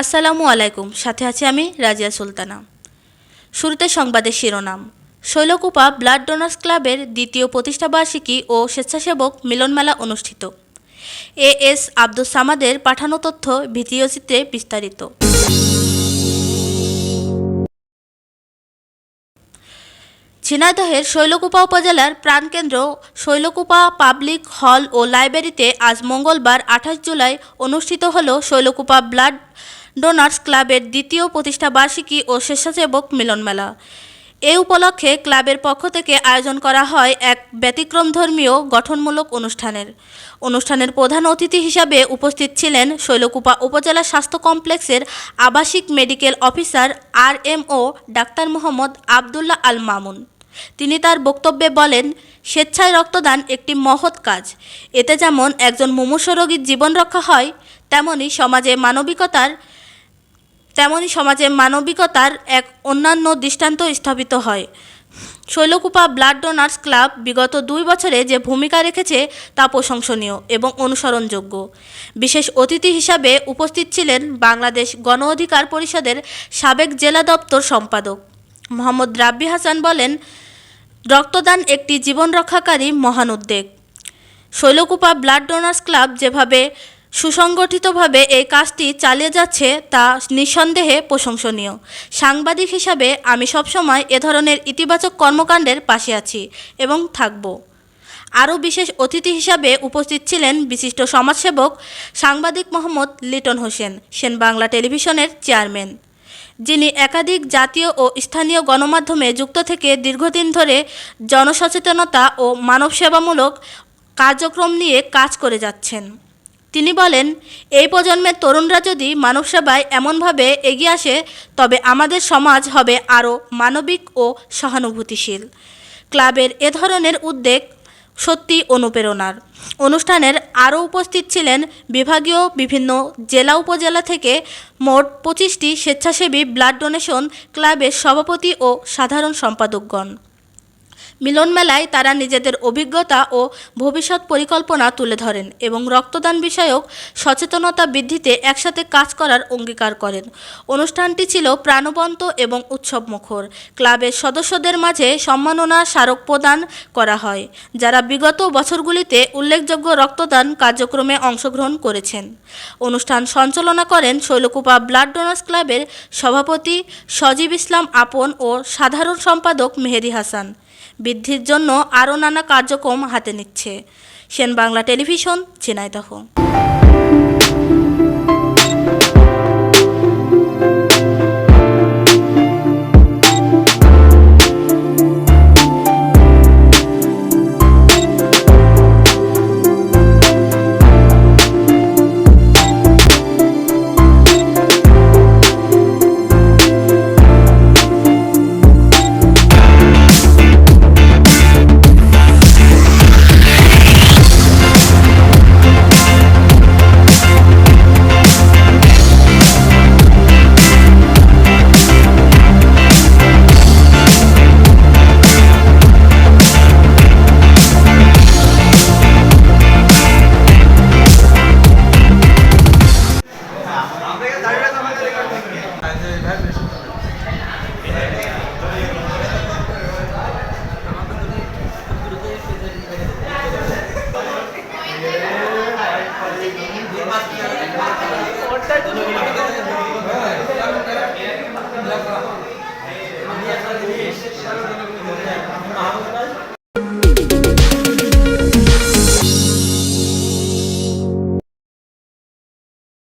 আসসালামু আলাইকুম, সাথে আছি আমি রাজিয়া সুলতানা। শুরুতে সংবাদের শিরোনাম। শৈলকুপা ব্লাড ডোনার্স ক্লাবের দ্বিতীয় প্রতিষ্ঠাবার্ষিকী ও স্বেচ্ছাসেবক মিলনমেলা অনুষ্ঠিত। এ এস আব্দুল সামাদের পাঠানো তথ্য ভিডিও চিত্রে বিস্তারিত। ঝিনাইদহের শৈলকুপা উপজেলার প্রাণকেন্দ্র শৈলকুপা পাবলিক হল ও লাইব্রেরিতে আজ মঙ্গলবার আঠাশ জুলাই অনুষ্ঠিত হল শৈলকুপা ব্লাড ডোনার্স ক্লাবের দ্বিতীয় প্রতিষ্ঠা বার্ষিকী ও স্বেচ্ছাসেবক মিলনমেলা এ উপলক্ষে ক্লাবের পক্ষ থেকে আয়োজন করা হয় এক ব্যতিক্রমধর্মীয় গঠনমূলক অনুষ্ঠানের। অনুষ্ঠানের প্রধান অতিথি হিসাবে উপস্থিত ছিলেন শৈলকুপা উপজেলা স্বাস্থ্য কমপ্লেক্সের আবাসিক medical officer R M O doctor Mohammad Abdullah Al Mamun. তিনি তার বক্তব্যে বলেন, স্বেচ্ছায় রক্তদান একটি মহৎ কাজ। এতে যেমন একজন মুমূর্ষ রোগীর জীবন রক্ষা হয়, তেমনি সমাজে মানবিকতার তেমনি সমাজে মানবিকতার এক অন্যান্য দৃষ্টান্ত স্থাপিত হয়। শৈলকুপা ব্লাড ডোনার্স ক্লাব বিগত দুই বছরে যে ভূমিকা রেখেছে তা প্রশংসনীয় এবং অনুসরণযোগ্য। বিশেষ অতিথি হিসাবে উপস্থিত ছিলেন বাংলাদেশ গণ অধিকার পরিষদের সাবেক জেলা দপ্তর সম্পাদক। মোহাম্মদ রাব্বি হাসান বলেন, রক্তদান একটি জীবন রক্ষাকারী মহান উদ্যোগ। শৈলকুপা ব্লাড ডোনার্স ক্লাব যেভাবে সুসংগঠিতভাবে এই কাজটি চালিয়ে যাচ্ছে তা নিঃসন্দেহে প্রশংসনীয়। সাংবাদিক হিসাবে আমি সবসময় এ ধরনের ইতিবাচক কর্মকাণ্ডের পাশে আছি এবং থাকব। আরও বিশেষ অতিথি হিসাবে উপস্থিত ছিলেন বিশিষ্ট সমাজসেবক সাংবাদিক মোহাম্মদ লিটন হোসেন, সেন বাংলা টেলিভিশনের চেয়ারম্যান, যিনি একাধিক জাতীয় ও স্থানীয় গণমাধ্যমে যুক্ত থেকে দীর্ঘদিন ধরে জনসচেতনতা ও মানবসেবামূলক কার্যক্রম নিয়ে কাজ করে যাচ্ছেন। তিনি বলেন, এই প্রজন্মের তরুণরা যদি মানব সেবায় এমনভাবে এগিয়ে আসে, তবে আমাদের সমাজ হবে আরও মানবিক ও সহানুভূতিশীল। ক্লাবের এ ধরনের উদ্যোগ সত্যি অনুপ্রেরণার। অনুষ্ঠানের আরও উপস্থিত ছিলেন বিভাগীয় বিভিন্ন জেলা উপজেলা থেকে মোট পঁচিশটি স্বেচ্ছাসেবী ব্লাড ডোনেশন ক্লাবের সভাপতি ও সাধারণ সম্পাদকগণ। মিলন মেলায় তারা নিজেদের অভিজ্ঞতা ও ভবিষ্যৎ পরিকল্পনা তুলে ধরেন এবং রক্তদান বিষয়ক সচেতনতা বৃদ্ধিতে একসাথে কাজ করার অঙ্গীকার করেন। অনুষ্ঠানটি ছিল প্রাণবন্ত এবং উৎসবমুখর। ক্লাবের সদস্যদের মাঝে সম্মাননা স্মারক প্রদান করা হয়, যারা বিগত বছরগুলিতে উল্লেখযোগ্য রক্তদান কার্যক্রমে অংশগ্রহণ করেছেন। অনুষ্ঠান সঞ্চালনা করেন শৈলকুপা ব্লাড ডোনার্স ক্লাবের সভাপতি সজীব ইসলাম আপন ও সাধারণ সম্পাদক মেহেদি হাসান। বৃদ্ধির জন্য আরও নানা কার্যক্রম হাতে নিচ্ছে। সেন বাংলা টেলিভিশন ঝিনাইদহ